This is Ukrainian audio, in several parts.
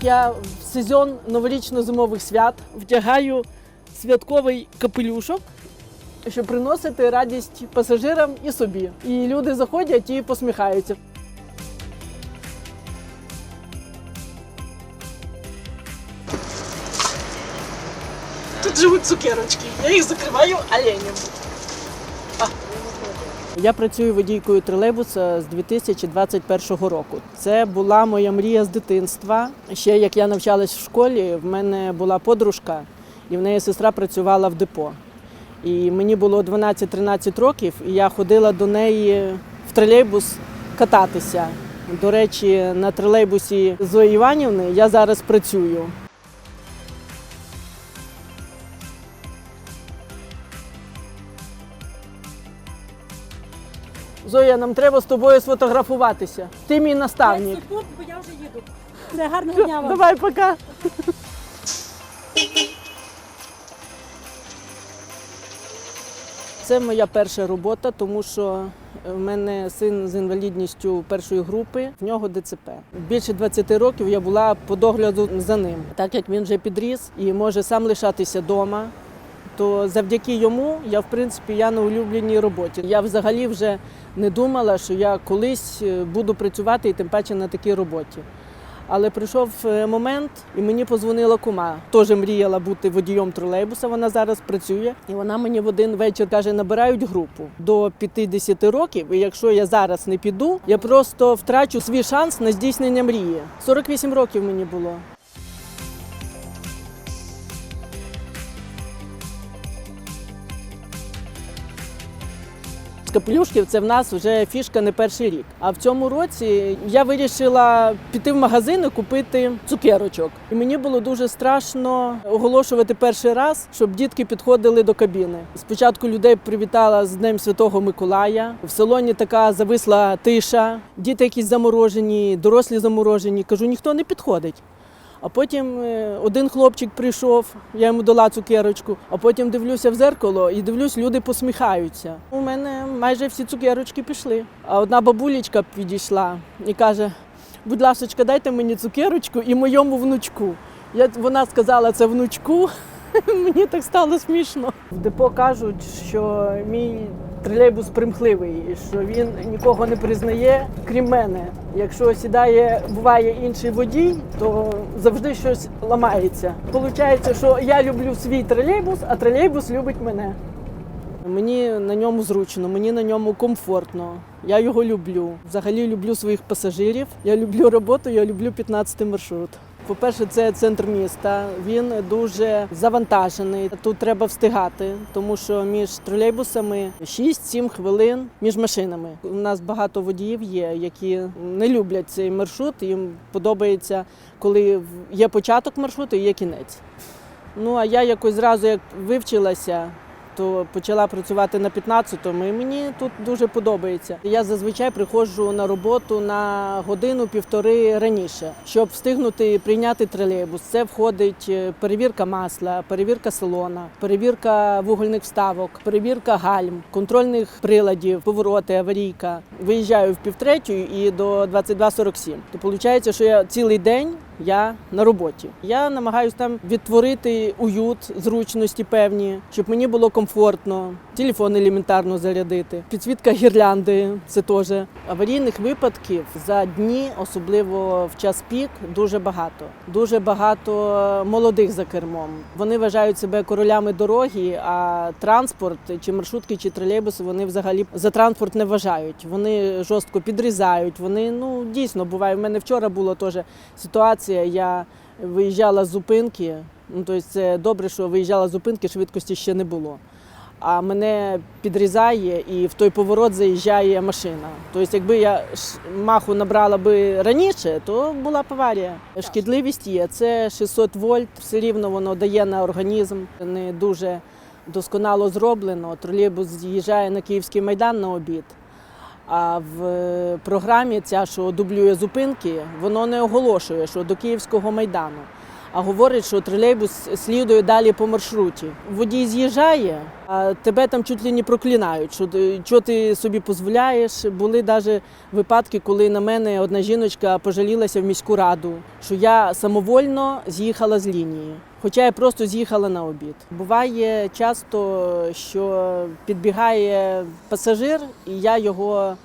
Я в сезон новорічно-зимових свят вдягаю святковий капелюшок, щоб приносити радість пасажирам і собі. І люди заходять і посміхаються. Тут живуть цукерочки. Я їх закриваю оленем. Я працюю водійкою тролейбуса з 2021 року. Це була моя мрія з дитинства. Ще як я навчалась в школі, в мене була подружка, і в неї сестра працювала в депо. І мені було 12-13 років, і я ходила до неї в тролейбус кататися. До речі, на тролейбусі Зої Іванівни я зараз працюю. Зоя, нам треба з тобою сфотографуватися. Ти мій наставник. секунд, бо я вже їду. Все, гарного дня вам. Давай, пока. Це моя перша робота, тому що в мене син з інвалідністю першої групи, в нього ДЦП. Більше 20 років я була по догляду за ним, так як він вже підріс і може сам лишатися вдома. То завдяки йому я, в принципі, я на улюбленій роботі. Я взагалі вже не думала, що я колись е, буду працювати і тим паче на такій роботі. Але прийшов е, момент, і мені позвонила кума. Теж мріяла бути водієм тролейбуса. Вона зараз працює. І вона мені в один вечір каже: набирають групу до 50 років. І якщо я зараз не піду, я просто втрачу свій шанс на здійснення мрії. 48 років мені було. Капелюшків це в нас вже фішка не перший рік. А в цьому році я вирішила піти в магазин і купити цукерочок. І мені було дуже страшно оголошувати перший раз, щоб дітки підходили до кабіни. Спочатку людей привітала з Днем Святого Миколая. В салоні така зависла тиша, діти якісь заморожені, дорослі заморожені. Кажу, ніхто не підходить. А потім е, один хлопчик прийшов, я йому дала цукерочку, а потім дивлюся в зеркало і дивлюсь, люди посміхаються. У мене майже всі цукерочки пішли. А одна бабулечка підійшла і каже: будь ласка, дайте мені цукерочку і моєму внучку. Я, вона сказала це внучку. Мені так стало смішно. В депо кажуть, що мій тролейбус примхливий, що він нікого не признає, крім мене. Якщо сідає, буває інший водій, то завжди щось ламається. Получається, що я люблю свій тролейбус, а тролейбус любить мене. Мені на ньому зручно, мені на ньому комфортно. Я його люблю. Взагалі люблю своїх пасажирів. Я люблю роботу, я люблю 15 маршрут. По-перше, це центр міста. Він дуже завантажений. Тут треба встигати, тому що між тролейбусами 6-7 хвилин між машинами. У нас багато водіїв є, які не люблять цей маршрут. Їм подобається, коли є початок маршруту і є кінець. Ну а я якось зразу як вивчилася, то почала працювати на 15-му, і мені тут дуже подобається. Я зазвичай приходжу на роботу на годину-півтори раніше, щоб встигнути прийняти тролейбус. Це входить е, перевірка масла, перевірка салона, перевірка вугольних вставок, перевірка гальм, контрольних приладів, повороти, аварійка. Виїжджаю в півтретю і до 22.47. То виходить, що я цілий день я на роботі. Я намагаюся там відтворити уют, зручності певні, щоб мені було комфортно. Телефон елементарно зарядити. Підсвітка гірлянди це теж. Аварійних випадків за дні, особливо в час пік, дуже багато. Дуже багато молодих за кермом. Вони вважають себе королями дороги, а транспорт, чи маршрутки, чи тролейбуси, вони взагалі за транспорт не вважають. Вони жорстко підрізають. Вони ну дійсно буває. У мене вчора була теж ситуація. Я виїжджала з зупинки. Ну тобто це добре, що виїжджала з зупинки, швидкості ще не було. А мене підрізає і в той поворот заїжджає машина. Тобто, якби я маху набрала би раніше, то була б аварія. Шкідливість є. Це 600 вольт, все рівно воно дає на організм. Не дуже досконало зроблено. Тролейбус з'їжджає на Київський майдан на обід. А в е, програмі ця, що дублює зупинки, воно не оголошує, що до Київського майдану. а говорить, що тролейбус слідує далі по маршруті. Водій з'їжджає, а тебе там чуть ли не проклинають, що що ти собі дозволяєш. Були навіть випадки, коли на мене одна жіночка пожалілася в міську раду, що я самовольно з'їхала з лінії. Хоча я просто з'їхала на обід. Буває часто, що підбігає пасажир, і я його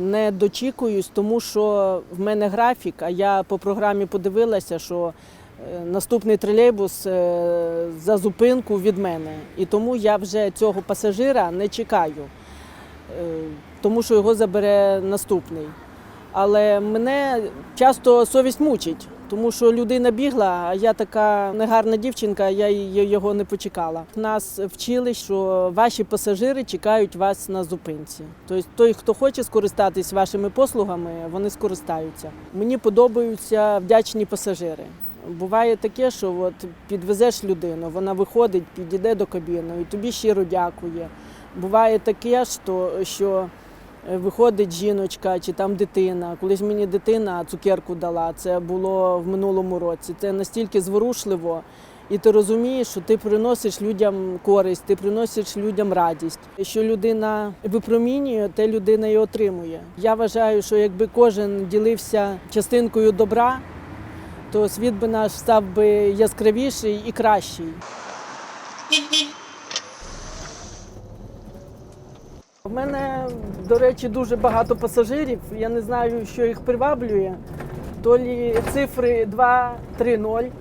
не дочікуюсь, тому що в мене графік, а я по програмі подивилася, що е, наступний тролейбус е, за зупинку від мене. І тому я вже цього пасажира не чекаю, е, тому що його забере наступний. Але мене часто совість мучить, тому що людина бігла, а я така негарна дівчинка, я його не почекала. Нас вчили, що ваші пасажири чекають вас на зупинці. Тобто той, хто хоче скористатись вашими послугами, вони скористаються. Мені подобаються вдячні пасажири. Буває таке, що от підвезеш людину, вона виходить, підійде до кабіни і тобі щиро дякує. Буває таке, що, що виходить жіночка чи там дитина. Колись мені дитина цукерку дала. Це було в минулому році. Це настільки зворушливо. І ти розумієш, що ти приносиш людям користь, ти приносиш людям радість. Що людина випромінює, те людина і отримує. Я вважаю, що якби кожен ділився частинкою добра, то світ би наш став би яскравіший і кращий. У мене, до речі, дуже багато пасажирів. Я не знаю, що їх приваблює. То лі цифри 230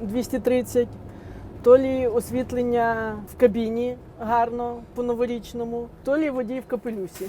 230, то лі освітлення в кабіні гарно по новорічному, то лі водій в капелюсі.